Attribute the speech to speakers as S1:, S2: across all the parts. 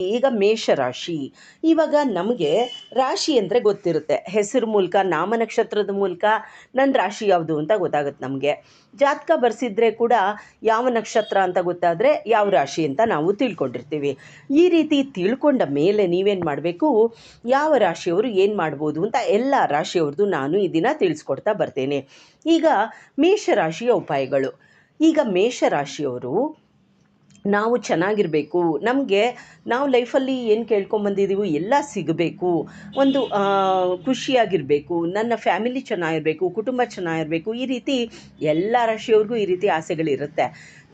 S1: ಈಗ ಮೇಷ ರಾಶಿ ಇವಾಗ ನಮಗೆ ರಾಶಿ ಅಂದರೆ ಗೊತ್ತಿರುತ್ತೆ. ಹೆಸರು ಮೂಲಕ ನಾಮ ನಕ್ಷತ್ರದ ಮೂಲಕ ನನ್ನ ರಾಶಿ ಯಾವುದು ಅಂತ ಗೊತ್ತಾಗುತ್ತೆ ನಮಗೆ. ಜಾತಕ ಬರೆಸಿದ್ರೆ ಕೂಡ ಯಾವ ನಕ್ಷತ್ರ ಅಂತ ಗೊತ್ತಾದರೆ ಯಾವ ರಾಶಿ ಅಂತ ನಾವು ತಿಳ್ಕೊಂಡಿರ್ತೀವಿ. ಈ ರೀತಿ ತಿಳ್ಕೊಂಡ ಮೇಲೆ ನೀವೇನು ಮಾಡಬೇಕು? ಯಾವ ರಾಶಿಯವರು ಏನು ಮಾಡ್ಬೋದು ಅಂತ ಎಲ್ಲ ರಾಶಿಯವ್ರದ್ದು ನಾನು ಈ ದಿನ ತಿಳಿಸ್ಕೊಡ್ತಾ ಬರ್ತೇನೆ. ಈಗ ಮೇಷರಾಶಿಯ ಉಪಾಯಗಳು. ಈಗ ಮೇಷರಾಶಿಯವರು ನಾವು ಚೆನ್ನಾಗಿರಬೇಕು. ನಮಗೆ ನಾವು ಲೈಫಲ್ಲಿ ಏನು ಕೇಳ್ಕೊಂಬಂದಿದ್ದೀವೋ ಎಲ್ಲ ಸಿಗಬೇಕು. ಒಂದು ಖುಷಿಯಾಗಿರಬೇಕು. ನನ್ನ ಫ್ಯಾಮಿಲಿ ಚೆನ್ನಾಗಿರಬೇಕು, ಕುಟುಂಬ ಚೆನ್ನಾಗಿರಬೇಕು, ಈ ರೀತಿ ಎಲ್ಲ ರಾಶಿಯವ್ರಿಗೂ ಈ ರೀತಿ ಆಸೆಗಳಿರುತ್ತೆ.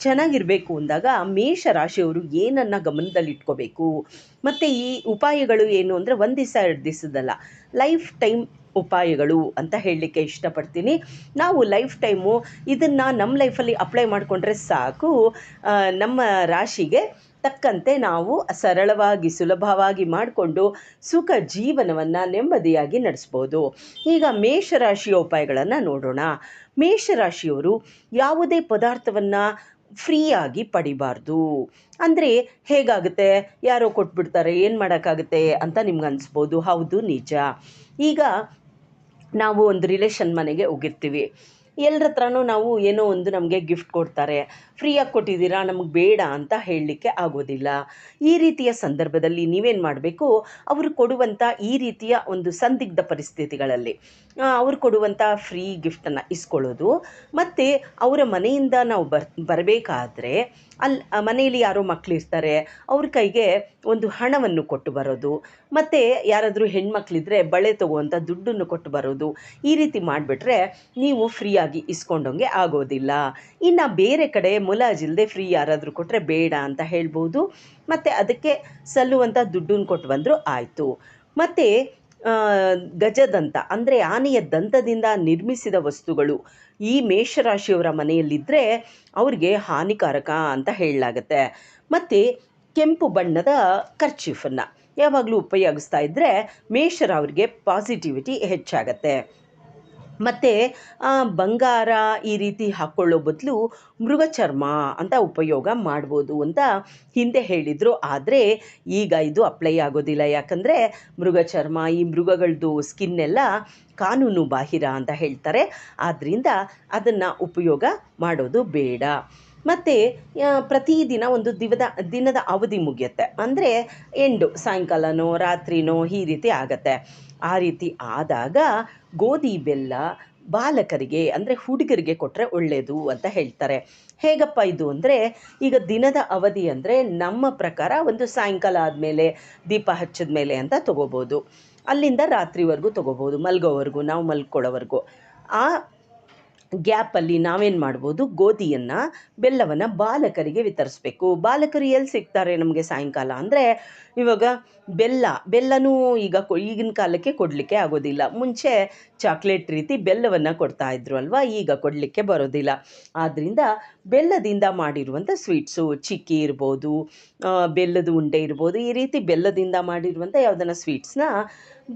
S1: ಚೆನ್ನಾಗಿರಬೇಕು ಅಂದಾಗ ಮೇಷ ರಾಶಿಯವರು ಏನನ್ನು ಗಮನದಲ್ಲಿಟ್ಕೋಬೇಕು ಮತ್ತು ಈ ಉಪಾಯಗಳು ಏನು ಅಂದರೆ ಒಂದು ದಿವಸ ಎರಡು ದಿವಸದಲ್ಲ ಲೈಫ್ ಟೈಮ್ ಉಪಾಯಗಳು ಅಂತ ಹೇಳಲಿಕ್ಕೆ ಇಷ್ಟಪಡ್ತೀನಿ. ನಾವು ಲೈಫ್ ಟೈಮು ಇದನ್ನು ನಮ್ಮ ಲೈಫಲ್ಲಿ ಅಪ್ಲೈ ಮಾಡಿಕೊಂಡ್ರೆ ಸಾಕು. ನಮ್ಮ ರಾಶಿಗೆ ತಕ್ಕಂತೆ ನಾವು ಸರಳವಾಗಿ, ಸುಲಭವಾಗಿ ಮಾಡಿಕೊಂಡು ಸುಖ ಜೀವನವನ್ನು ನೆಮ್ಮದಿಯಾಗಿ ನಡೆಸ್ಬೋದು. ಈಗ ಮೇಷರಾಶಿಯ ಉಪಾಯಗಳನ್ನು ನೋಡೋಣ. ಮೇಷರಾಶಿಯವರು ಯಾವುದೇ ಪದಾರ್ಥವನ್ನು ಫ್ರೀಯಾಗಿ ಪಡಿಬಾರ್ದು. ಅಂದರೆ ಹೇಗಾಗುತ್ತೆ? ಯಾರೋ ಕೊಟ್ಬಿಡ್ತಾರೆ, ಏನು ಮಾಡೋಕ್ಕಾಗುತ್ತೆ ಅಂತ ನಿಮ್ಗೆ ಅನಿಸ್ಬೋದು. ಹೌದು, ನಿಜ. ಈಗ ನಾವು ಒಂದು ರಿಲೇಷನ್ ಮನೆಗೆ ಹೋಗಿರ್ತೀವಿ. ಎಲ್ಲರ ಹತ್ರನೂ ನಾವು ಏನೋ ಒಂದು ನಮಗೆ ಗಿಫ್ಟ್ ಕೊಡ್ತಾರೆ. ಫ್ರೀಯಾಗಿ ಕೊಟ್ಟಿದ್ದೀರಾ? ನಮಗೆ ಬೇಡ ಅಂತ ಹೇಳಲಿಕ್ಕೆ ಆಗೋದಿಲ್ಲ. ಈ ರೀತಿಯ ಸಂದರ್ಭದಲ್ಲಿ ನೀವೇನು ಮಾಡಬೇಕು? ಅವರು ಕೊಡುವಂಥ ಈ ರೀತಿಯ ಒಂದು ಸಂದಿಗ್ಧ ಪರಿಸ್ಥಿತಿಗಳಲ್ಲಿ. ಅವ್ರು ಕೊಡುವಂಥ ಫ್ರೀ ಗಿಫ್ಟನ್ನು ಇಸ್ಕೊಳ್ಳೋದು. ಮತ್ತು ಅವರ ಮನೆಯಿಂದ ನಾವು ಬರ್, ಬರಬೇಕಾದ್ರೆ ಅಲ್ಲಿ ಮನೆಯಲ್ಲಿ ಯಾರೋ ಮಕ್ಕಳಿರ್ತಾರೆ ಅವ್ರ ಕೈಗೆ ಒಂದು ಹಣವನ್ನು ಕೊಟ್ಟು ಬರೋದು. ಮತ್ತು ಯಾರಾದರೂ ಹೆಣ್ಮಕ್ಳಿದ್ರೆ ಬಳೆ ತಗೋಂಥ ದುಡ್ಡನ್ನು ಕೊಟ್ಟು ಬರೋದು. ಈ ರೀತಿ ಮಾಡಿಬಿಟ್ರೆ ನೀವು ಫ್ರೀಯಾಗಿ ಇಸ್ಕೊಂಡಂಗೆ ಆಗೋದಿಲ್ಲ. ಇನ್ನು ಬೇರೆ ಕಡೆ ಮುಲಾಜಿಲ್ಲದೆ ಫ್ರೀ ಯಾರಾದರೂ ಕೊಟ್ಟರೆ ಬೇಡ ಅಂತ ಹೇಳ್ಬೋದು. ಮತ್ತು ಅದಕ್ಕೆ ಸಲ್ಲುವಂಥ ದುಡ್ಡನ್ನು ಕೊಟ್ಟು ಬಂದರೂ ಆಯಿತು. ಮತ್ತು ಗಜದಂತ, ಅಂದರೆ ಆನೆಯ ದಂತದಿಂದ ನಿರ್ಮಿಸಿದ ವಸ್ತುಗಳು. ಈ ಮೇಷರಾಶಿಯವರ ಮನೆಯಲ್ಲಿದ್ದರೆ ಅವ್ರಿಗೆ ಹಾನಿಕಾರಕ ಅಂತ ಹೇಳಲಾಗತ್ತೆ. ಮತ್ತು ಕೆಂಪು ಬಣ್ಣದ ಕರ್ಚೀಫನ್ನು ಯಾವಾಗಲೂ ಉಪಯೋಗಿಸ್ತಾ ಇದ್ದರೆ ಮೇಷರ ಅವ್ರಿಗೆ ಪಾಸಿಟಿವಿಟಿ ಹೆಚ್ಚಾಗತ್ತೆ. ಮತ್ತು ಬಂಗಾರ ಈ ರೀತಿ ಹಾಕ್ಕೊಳ್ಳೋ ಬದಲು ಮೃಗ ಚರ್ಮ ಅಂತ ಉಪಯೋಗ ಮಾಡ್ಬೋದು ಅಂತ ಹಿಂದೆ ಹೇಳಿದರು. ಆದರೆ, ಈಗ ಇದು ಅಪ್ಲೈ ಆಗೋದಿಲ್ಲ. ಯಾಕಂದರೆ, ಮೃಗ ಚರ್ಮ, ಈ ಮೃಗಗಳದ್ದು ಸ್ಕಿನ್ ಎಲ್ಲ ಕಾನೂನು ಬಾಹಿರ ಅಂತ ಹೇಳ್ತಾರೆ. ಆದ್ದರಿಂದ ಅದನ್ನು ಉಪಯೋಗ ಮಾಡೋದು ಬೇಡ. ಮತ್ತು ಪ್ರತಿದಿನ ಒಂದು ದಿವದ, ದಿನದ ಅವಧಿ ಮುಗಿಯುತ್ತೆ. ಅಂದರೆ ಎಂಡು ಸಾಯಂಕಾಲನೋ, ರಾತ್ರಿನೋ, ಈ ರೀತಿ ಆಗತ್ತೆ. ಆ ರೀತಿ ಆದಾಗ ಗೋಧಿ ಬೆಲ್ಲ ಬಾಲಕರಿಗೆ, ಅಂದರೆ ಹುಡುಗರಿಗೆ ಕೊಟ್ಟರೆ ಒಳ್ಳೆಯದು ಅಂತ ಹೇಳ್ತಾರೆ. ಹೇಗಪ್ಪ ಇದು ಅಂದರೆ, ಈಗ ದಿನದ ಅವಧಿ ಅಂದರೆ ನಮ್ಮ ಪ್ರಕಾರ ಒಂದು ಸಾಯಂಕಾಲ ಆದಮೇಲೆ, ದೀಪ ಹಚ್ಚಿದ ಮೇಲೆ ಅಂತ ತೊಗೋಬೋದು. ಅಲ್ಲಿಂದ ರಾತ್ರಿವರೆಗೂ ತೊಗೋಬೋದು, ಮಲ್ಗೋವರೆಗೂ, ನಾವು ಮಲ್ಕೊಳ್ಳೋವರೆಗೂ. ಆ ಗ್ಯಾಪಲ್ಲಿ ನಾವೇನು ಮಾಡ್ಬೋದು? ಗೋಧಿಯನ್ನು, ಬೆಲ್ಲವನ್ನು ಬಾಲಕರಿಗೆ ವಿತರಿಸ್ಬೇಕು. ಬಾಲಕರು ಎಲ್ಲಿ ಸಿಗ್ತಾರೆ ನಮಗೆ ಸಾಯಂಕಾಲ? ಅಂದರೆ ಇವಾಗ ಬೆಲ್ಲ, ಬೆಲ್ಲನೂ ಈಗ ಈಗಿನ ಕಾಲಕ್ಕೆ ಕೊಡಲಿಕ್ಕೆ ಆಗೋದಿಲ್ಲ. ಮುಂಚೆ ಚಾಕ್ಲೇಟ್ ರೀತಿ ಬೆಲ್ಲವನ್ನು ಕೊಡ್ತಾ ಇದ್ರು ಅಲ್ವಾ? ಈಗ ಕೊಡಲಿಕ್ಕೆ ಬರೋದಿಲ್ಲ. ಆದ್ದರಿಂದ ಬೆಲ್ಲದಿಂದ ಮಾಡಿರುವಂಥ ಸ್ವೀಟ್ಸು, ಚಿಕ್ಕಿ ಇರ್ಬೋದು ಬೆಲ್ಲದ ಉಂಡೆ ಇರ್ಬೋದು, ಈ ರೀತಿ ಬೆಲ್ಲದಿಂದ ಮಾಡಿರುವಂಥ ಯಾವುದನ್ನ ಸ್ವೀಟ್ಸ್ನ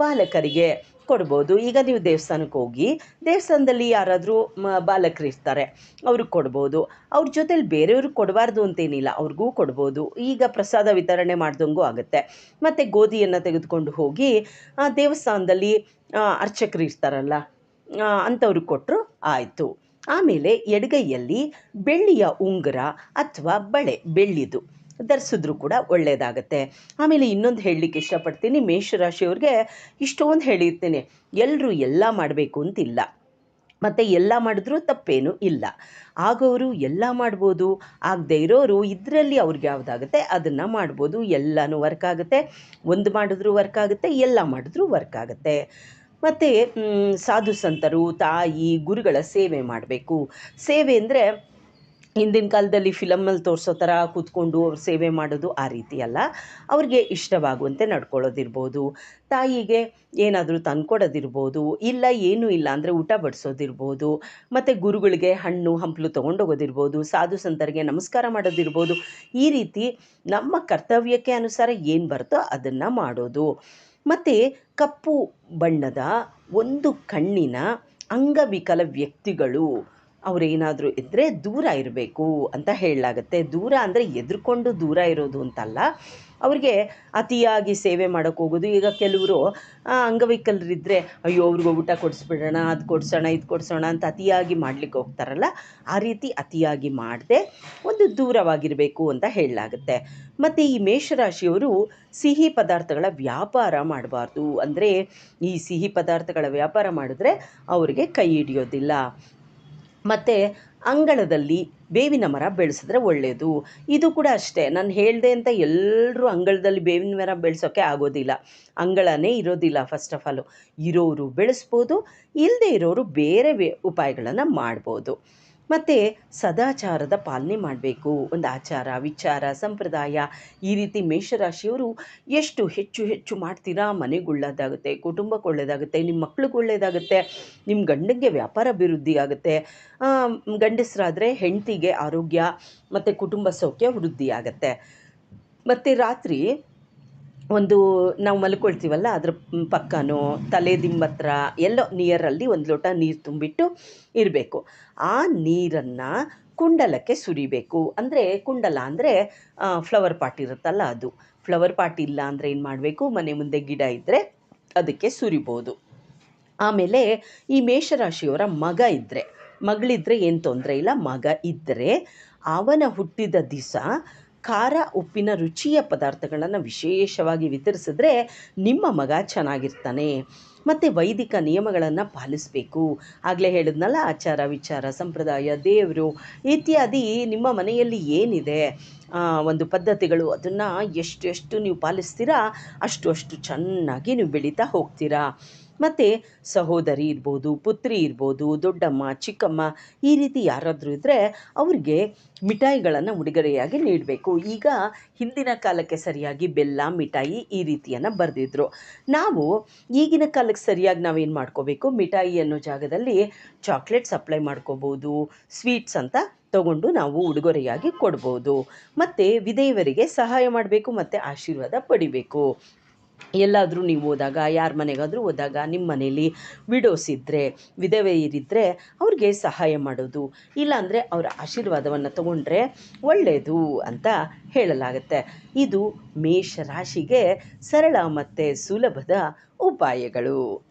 S1: ಬಾಲಕರಿಗೆ ಕೊಡ್ಬೋದು. ಈಗ ನೀವು ದೇವಸ್ಥಾನಕ್ಕೆ ಹೋಗಿ, ದೇವಸ್ಥಾನದಲ್ಲಿ ಯಾರಾದರೂ ಬಾಲಕರು ಇರ್ತಾರೆ ಅವ್ರಿಗೆ ಕೊಡ್ಬೋದು. ಅವ್ರ ಜೊತೆಲಿ ಬೇರೆಯವ್ರಿಗೆ ಕೊಡಬಾರ್ದು ಅಂತೇನಿಲ್ಲ, ಅವ್ರಿಗೂ ಕೊಡ್ಬೋದು. ಈಗ ಪ್ರಸಾದ ವಿತರಣೆ ಮಾಡ್ದಂಗೂ ಆಗುತ್ತೆ. ಮತ್ತು ಗೋಧಿಯನ್ನು ತೆಗೆದುಕೊಂಡು ಹೋಗಿ ದೇವಸ್ಥಾನದಲ್ಲಿ ಅರ್ಚಕರು ಇರ್ತಾರಲ್ಲ ಅಂಥವ್ರಿಗೆ ಕೊಟ್ಟರು ಆಯಿತು. ಆಮೇಲೆ ಎಡಗೈಯಲ್ಲಿ ಬೆಳ್ಳಿಯ ಉಂಗುರ ಅಥವಾ ಬಳೆ, ಬೆಳ್ಳಿದು. ಧರಿಸಿದ್ರು ಕೂಡ ಒಳ್ಳೆಯದಾಗತ್ತೆ ಆಮೇಲೆ ಇನ್ನೊಂದು ಹೇಳಲಿಕ್ಕೆ ಇಷ್ಟಪಡ್ತೀನಿ, ಮೇಷರಾಶಿಯವ್ರಿಗೆ ಇಷ್ಟೊಂದು ಹೇಳಿರ್ತೀನಿ. ಎಲ್ಲರೂ ಎಲ್ಲ ಮಾಡಬೇಕು ಅಂತಿಲ್ಲ. ಮತ್ತು ಎಲ್ಲ ಮಾಡಿದ್ರೂ ತಪ್ಪೇನೂ ಇಲ್ಲ. ಆಗೋರು ಎಲ್ಲ ಮಾಡ್ಬೋದು, ಆಗದೆ ಇರೋರು ಇದರಲ್ಲಿ ಅವ್ರಿಗೆ ಯಾವುದಾಗುತ್ತೆ ಅದನ್ನು ಮಾಡ್ಬೋದು, ಎಲ್ಲನೂ ವರ್ಕ್ ಆಗುತ್ತೆ. ಒಂದು ಮಾಡಿದ್ರೂ ವರ್ಕ್ ಆಗುತ್ತೆ, ಎಲ್ಲ ಮಾಡಿದ್ರೂ ವರ್ಕ್ ಆಗುತ್ತೆ. ಮತ್ತು ಸಾಧು ಸಂತರು, ತಾಯಿ, ಗುರುಗಳ ಸೇವೆ ಮಾಡಬೇಕು. ಸೇವೆ ಅಂದರೆ ಹಿಂದಿನ ಕಾಲದಲ್ಲಿ ಫಿಲಮಲ್ಲಿ ತೋರಿಸೋ ಥರ ಕೂತ್ಕೊಂಡು ಅವ್ರು ಸೇವೆ ಮಾಡೋದು ಆ ರೀತಿ ಅಲ್ಲ. ಅವ್ರಿಗೆ ಇಷ್ಟವಾಗುವಂತೆ ನಡ್ಕೊಳ್ಳೋದಿರ್ಬೋದು. ತಾಯಿಗೆ ಏನಾದರೂ ತಂದ್ಕೊಡೋದಿರ್ಬೋದು, ಇಲ್ಲ ಏನೂ ಇಲ್ಲ ಅಂದರೆ ಊಟ ಬಡಿಸೋದಿರ್ಬೋದು, ಮತ್ತು ಗುರುಗಳಿಗೆ ಹಣ್ಣು, ಹಂಪಲು ತೊಗೊಂಡೋಗೋದಿರ್ಬೋದು, ಸಾಧು ಸಂತರಿಗೆ ನಮಸ್ಕಾರ ಮಾಡೋದಿರ್ಬೋದು, ಈ ರೀತಿ ನಮ್ಮ ಕರ್ತವ್ಯಕ್ಕೆ ಅನುಸಾರ ಏನು ಬರುತ್ತೋ ಅದನ್ನು ಮಾಡೋದು. ಮತ್ತು ಕಪ್ಪು ಬಣ್ಣದ ಒಂದು ಕಣ್ಣಿನ ಅಂಗವಿಕಲ ವ್ಯಕ್ತಿಗಳು ಅವರೇನಾದರೂ ಇದ್ದರೆ ದೂರ ಇರಬೇಕು ಅಂತ ಹೇಳಲಾಗತ್ತೆ. ದೂರ ಅಂದರೆ ಎದುರುಕೊಂಡು ದೂರ ಇರೋದು ಅಂತಲ್ಲ. ಅವ್ರಿಗೆ ಅತಿಯಾಗಿ ಸೇವೆ ಮಾಡೋಕ್ಕೆ ಹೋಗೋದು. ಈಗ ಕೆಲವರು ಅಂಗವಿಕಲರಿದ್ದರೆ ಅಯ್ಯೋ, ಅವ್ರಿಗೆ ಊಟ ಕೊಡಿಸ್ಬಿಡೋಣ, ಅದು ಕೊಡಿಸೋಣ, ಇದು ಕೊಡಿಸೋಣ ಅಂತ ಅತಿಯಾಗಿ ಮಾಡಲಿಕ್ಕೆ ಹೋಗ್ತಾರಲ್ಲ. ಆ ರೀತಿ ಅತಿಯಾಗಿ ಮಾಡದೆ ಒಂದು ದೂರವಾಗಿರಬೇಕು ಅಂತ ಹೇಳಲಾಗುತ್ತೆ. ಮತ್ತು ಈ ಮೇಷರಾಶಿಯವರು ಸಿಹಿ ಪದಾರ್ಥಗಳ ವ್ಯಾಪಾರ ಮಾಡಬಾರ್ದು. ಅಂದರೆ ಈ ಸಿಹಿ ಪದಾರ್ಥಗಳ ವ್ಯಾಪಾರ ಮಾಡಿದ್ರೆ ಅವರಿಗೆ ಕೈ ಹಿಡಿಯೋದಿಲ್ಲ. ಮತ್ತು ಅಂಗಳದಲ್ಲಿ ಬೇವಿನ ಮರ ಬೆಳೆಸಿದ್ರೆ ಒಳ್ಳೆಯದು ಇದು ಕೂಡ ಅಷ್ಟೇ. ನಾನು ಹೇಳಿದೆ ಅಂತ ಎಲ್ಲರೂ ಅಂಗಳದಲ್ಲಿ ಬೇವಿನ ಮರ ಬೆಳೆಸೋಕ್ಕೆ ಆಗೋದಿಲ್ಲ. ಅಂಗಳನೇ ಇರೋದಿಲ್ಲ ಫಸ್ಟ್ ಆಫ್ ಆಲು ಇರೋರು ಬೆಳೆಸ್ಬೋದು ಇಲ್ಲದೆ ಇರೋರು ಬೇರೆ ವೇ ಉಪಾಯಗಳನ್ನು ಮಾಡ್ಬೋದು. ಮತ್ತು ಸದಾಚಾರದ ಪಾಲನೆ ಮಾಡಬೇಕು. ಒಂದು ಆಚಾರ, ವಿಚಾರ, ಸಂಪ್ರದಾಯ, ಈ ರೀತಿ ಮೇಷರಾಶಿಯವರು ಎಷ್ಟು ಹೆಚ್ಚು ಹೆಚ್ಚು ಮಾಡ್ತೀರಾ? ಮನೆಗೆ ಕುಟುಂಬಕ್ಕೆ ಒಳ್ಳೆಯದಾಗುತ್ತೆ ನಿಮ್ಮ ಮಕ್ಳಿಗೆ ಒಳ್ಳೆಯದಾಗುತ್ತೆ ನಿಮ್ಮ ಗಂಡನಿಗೆ ವ್ಯಾಪಾರ ಅಭಿವೃದ್ಧಿ ಆಗುತ್ತೆ. ಗಂಡಸರಾದರೆ ಹೆಂಡತಿಗೆ ಆರೋಗ್ಯ ಮತ್ತು ಕುಟುಂಬ ಸೌಖ್ಯ ವೃದ್ಧಿ ಆಗುತ್ತೆ. ಮತ್ತು ರಾತ್ರಿ ಒಂದು ನಾವು ಮಲ್ಕೊಳ್ತೀವಲ್ಲ, ಅದ್ರ ಪಕ್ಕನೋ, ತಲೆ ದಿಂಬತ್ರ ಎಲ್ಲೋ ನಿಯರಲ್ಲಿ ಒಂದು ಲೋಟ ನೀರು ತುಂಬಿಟ್ಟು ಇರಬೇಕು. ಆ ನೀರನ್ನು ಕುಂಡಲಕ್ಕೆ ಸುರಿಬೇಕು. ಅಂದರೆ ಕುಂಡಲ ಅಂದರೆ ಫ್ಲವರ್ ಪಾಟ್ ಇರುತ್ತಲ್ಲ ಅದು. ಫ್ಲವರ್ ಪಾಟ್ ಇಲ್ಲ ಅಂದರೆ ಏನು ಮಾಡಬೇಕು? ಮನೆ ಮುಂದೆ ಗಿಡ ಇದ್ದರೆ ಅದಕ್ಕೆ ಸುರಿಬೋದು. ಆಮೇಲೆ ಈ ಮೇಷರಾಶಿಯವರ ಮಗ ಇದ್ದರೆ ಮಗಳಿದ್ದರೆ ಏನು ತೊಂದರೆ ಇಲ್ಲ, ಮಗ ಇದ್ದರೆ ಅವನ ಹುಟ್ಟಿದ ದಿವಸ ಖಾರ ಉಪ್ಪಿನ ರುಚಿಯ ಪದಾರ್ಥಗಳನ್ನು ವಿಶೇಷವಾಗಿ ವಿತರಿಸಿದ್ರೆ ನಿಮ್ಮ ಮಗ ಚೆನ್ನಾಗಿರ್ತಾನೆ. ಮತ್ತು ವೈದಿಕ ನಿಯಮಗಳನ್ನು ಪಾಲಿಸಬೇಕು. ಆಗಲೇ ಹೇಳಿದ್ನಲ್ಲ, ಆಚಾರ ವಿಚಾರ, ಸಂಪ್ರದಾಯ, ದೇವರು ಇತ್ಯಾದಿ ನಿಮ್ಮ ಮನೆಯಲ್ಲಿ ಏನಿದೆ? ಒಂದು ಪದ್ಧತಿಗಳು, ಅದನ್ನು ಎಷ್ಟು ಎಷ್ಟು ನೀವು ಪಾಲಿಸ್ತೀರಾ, ಅಷ್ಟು ಅಷ್ಟು ಚೆನ್ನಾಗಿ ನೀವು ಬೆಳೀತಾ ಹೋಗ್ತೀರಾ. ಮತ್ತು ಸಹೋದರಿ ಇರ್ಬೋದು, ಪುತ್ರಿ ಇರ್ಬೋದು, ದೊಡ್ಡಮ್ಮ, ಚಿಕ್ಕಮ್ಮ ಈ ರೀತಿ ಯಾರಾದರೂ ಇದ್ದರೆ ಅವ್ರಿಗೆ ಮಿಠಾಯಿಗಳನ್ನು ಉಡುಗೊರೆಯಾಗಿ ನೀಡಬೇಕು. ಈಗ ಹಿಂದಿನ ಕಾಲಕ್ಕೆ ಸರಿಯಾಗಿ ಬೆಲ್ಲ, ಮಿಠಾಯಿ ಈ ರೀತಿಯನ್ನು ಬರೆದಿದ್ರು. ನಾವು ಈಗಿನ ಕಾಲಕ್ಕೆ ಸರಿಯಾಗಿ ನಾವೇನು ಮಾಡ್ಕೋಬೇಕು? ಮಿಠಾಯಿ ಅನ್ನೋ ಜಾಗದಲ್ಲಿ ಚಾಕ್ಲೇಟ್ ಸಪ್ಲೈ ಮಾಡ್ಕೋಬೋದು, ಸ್ವೀಟ್ಸ್ ಅಂತ ತಗೊಂಡು ನಾವು ಉಡುಗೊರೆಯಾಗಿ ಕೊಡ್ಬೋದು. ಮತ್ತು ವಿಧೇಯವರಿಗೆ ಸಹಾಯ ಮಾಡಬೇಕು, ಮತ್ತು ಆಶೀರ್ವಾದ ಪಡಿಬೇಕು. ಎಲ್ಲಾದರೂ ನೀವು ಹೋದಾಗ, ಯಾರ ಮನೆಗಾದರೂ ಹೋದಾಗ ನಿಮ್ಮ ಮನೇಲಿ ವಿಡೋಸ್ ಇದ್ದರೆ ವಿಧವೆಯರಿದ್ದರೆ ಅವ್ರಿಗೆ ಸಹಾಯ ಮಾಡೋದು. ಇಲ್ಲಾಂದರೆ ಅವರ ಆಶೀರ್ವಾದವನ್ನು ತಗೊಂಡ್ರೆ ಒಳ್ಳೆಯದು ಅಂತ ಹೇಳಲಾಗುತ್ತೆ. ಇದು ಮೇಷರಾಶಿಗೆ ಸರಳ ಮತ್ತು ಸುಲಭದ ಉಪಾಯಗಳು.